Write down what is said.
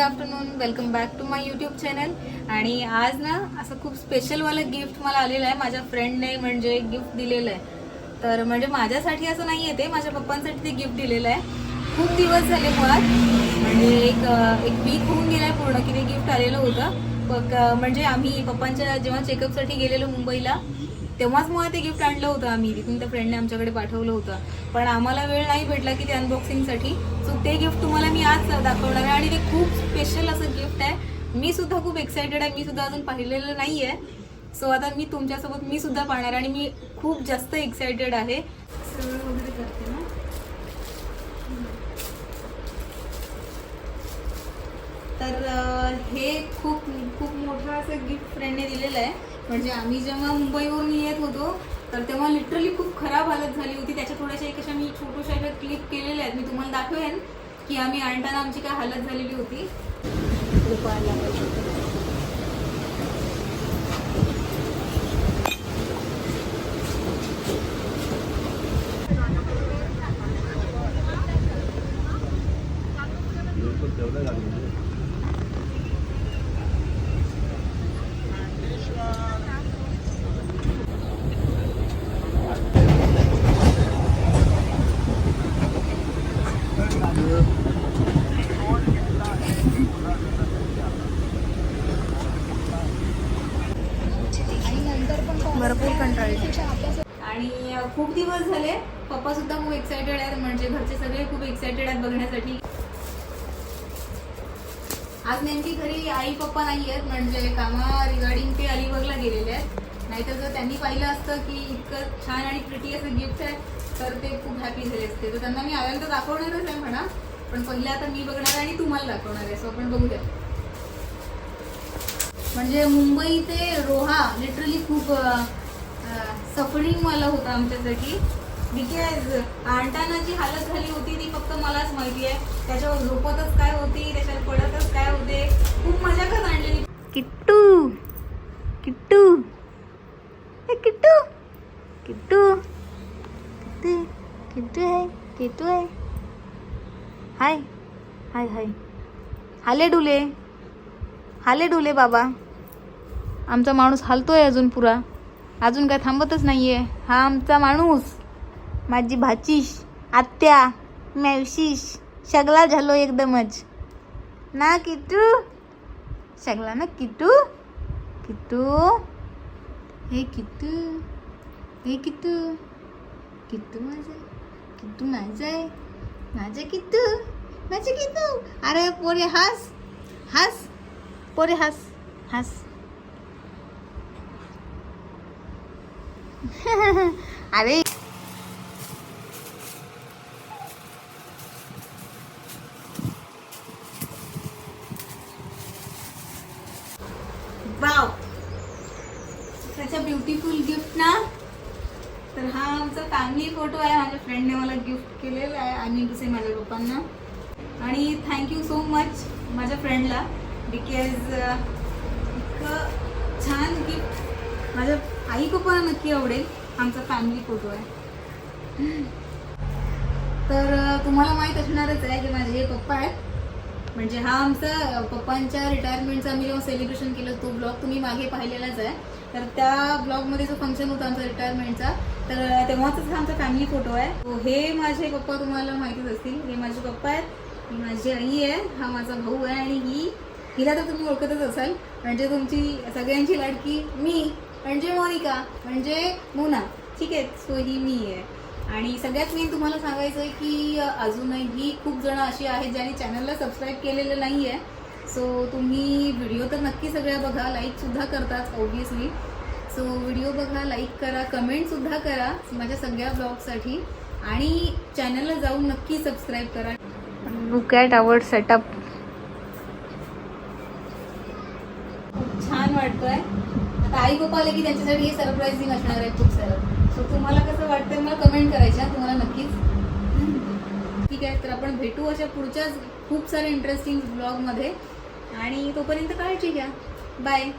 Afternoon welcome back to my YouTube channel. आणि आज ना असं खूप स्पेशलवालं गिफ्ट मला आलेलं आहे. माझ्या फ्रेंडने म्हणजे गिफ्ट दिलेलं आहे. तर म्हणजे माझ्यासाठी असं नाही आहे ते माझ्या पप्पांसाठी ते गिफ्ट दिलेलं आहे. खूप दिवस झाले मुळात. म्हणजे एक एक वीक होऊन गेलाय पूर्ण की ते गिफ्ट आलेलं होतं. मग म्हणजे आम्ही पप्पांच्या जेव्हा चेकअपसाठी गेलेलो मुंबईला तेव्हाच मुळात ते गिफ्ट आणलं होतं आम्ही. तिथून त्या फ्रेंडने आमच्याकडे पाठवलं होतं. पण आम्हाला वेळ नाही भेटला की ते अनबॉक्सिंगसाठी सो ते गिफ्ट तुम्हाला मी आज दाखवणार आहे. आणि ते खूप स्पेशल असं गिफ्ट आहे. मी सुद्धा खूप एक्सायटेड आहे. मी सुद्धा अजून पाहिलेलं नाही आहे सो आता मी तुमच्यासोबत मी सुद्धा पाहणार आणि मी खूप जास्त एक्सायटेड आहे. सगळं वगैरे करते ना? तर हे खूप खूप मोठं असं गिफ्ट फ्रेंडने दिलेलं आहे. म्हणजे आम्ही जेव्हा मुंबईवरून येत होतो तर तेव्हा लिटरली खूप खराब हालत झाली होती. त्याच्या थोड्याशा एक अशा मी छोट्याशा अशा क्लिप केलेल्या आहेत. मी तुम्हाला दाखवेन की आम्ही आणताना आमची काय हालत झालेली होती. भरपूर कंटाळले आणि खूप दिवस झाले. पप्पा सुद्धा खूप एक्सायटेड आहेत. म्हणजे घरचे सगळे खूप एक्सायटेड आहेत बघण्यासाठी. आज नेमकी घरी आई पप्पा नाही आहेत. म्हणजे कामा रिगार्डिंग ते अलिबागला गेलेले आहेत. नाहीतर जर त्यांनी पाहिलं असतं की इतकं छान आणि प्रिटी असं गिफ्ट आहे तर ते खूप हॅपी झाले असते. तर त्यांना मी आल्यानंतर दाखवणारच आहे म्हणा. पण पहिले आता मी बघणार आहे आणि तुम्हाला दाखवणार आहे सो आपण बघूया. म्हणजे मुंबई ते रोहा लिटरली खूप सफरिंग वाला होता आमच्यासाठी. बिकॉज आणताना जी हालत झाली होती ती फक्त मलाच माहिती आहे. त्याच्यावर झोपतच काय होती त्याच्यावर पडतच काय होते. खूप मजा करत आणलेली. किट्टू! किट्टू! किट्टू! किट्टू! किट्टू किट्टू आहे किट्टू आहे. हाय. हाय हाय. हाले डुले. हाले डुले बाबा. आमचा माणूस हालतोय अजून पुरा. अजून काय थांबतच नाही आहे हा आमचा माणूस. माझी भाचीश आत्या मॅवशीश शगला झालो एकदमच. ना किटू? शगला ना किटू? किटू? हे किटू. हे किटू. किटू माझं. किटू माझं. आहे माझं किट्टू माझं किट्टू अरे पोरे हास हास पोरे हास हास अरे वाव त्याच्या ब्युटिफुल गिफ्ट ना तर हा आमचा फॅमिली फोटो आहे. माझ्या फ्रेंडने मला गिफ्ट केलेला आहे. आणि दुसरे माझ्या लोकांना आणि थँक्यू सो मच माझ्या फ्रेंडला बिकॉज इतकं छान गिफ्ट माझ्या आई पप्पाला नक्की आवडेल. आमचा फॅमिली फोटो आहे. तर तुम्हाला माहीत असणारच आहे की माझे हे पप्पा आहेत. म्हणजे हा आमचा पप्पांच्या रिटायरमेंटचा आम्ही जेव्हा सेलिब्रेशन केलं तो ब्लॉग तुम्ही मागे पाहिलेलाच आहे. तर त्या ब्लॉगमध्ये जो फंक्शन होता आमचा रिटायरमेंटचा तर तेव्हाचाच हा आमचा फॅमिली फोटो आहे. हो, हे माझे पप्पा तुम्हाला माहितीच असतील. हे माझे पप्पा आहेत. माझी आई आहे हा माझा भाऊ आहे आणि ही हिला तर तुम्ही ओळखतच असाल. म्हणजे तुमची सगळ्यांची लाडकी मी म्हणजे मोनिका म्हणजे मोना. ठीक आहे सो ही मी आहे. आणि सगळ्यात मेन तुम्हाला सांगायचं आहे की अजूनही खूप जण अशी आहेत ज्यांनी चॅनलला सबस्क्राईब केलेलं नाही आहे सो तुम्ही व्हिडिओ तर नक्की सगळ्या बघा लाईकसुद्धा करतात ऑब्विसली सो व्हिडिओ बघा लाईक करा कमेंटसुद्धा करा माझ्या सगळ्या ब्लॉगसाठी आणि चॅनलला जाऊन नक्की सबस्क्राईब करा. Look at our setup. खूप छान वाटतोय. आता आई पप्पा आले की त्यांच्यासाठी हे सरप्राईझिंग असणार आहे खूप सारं. सो तुम्हाला कसं वाटतंय मला कमेंट करायच्या तुम्हाला नक्कीच. ठीक आहे तर आपण भेटू अशा पुढच्याच खूप साऱ्या इंटरेस्टिंग ब्लॉगमध्ये आणि तोपर्यंत काळजी घ्या. बाय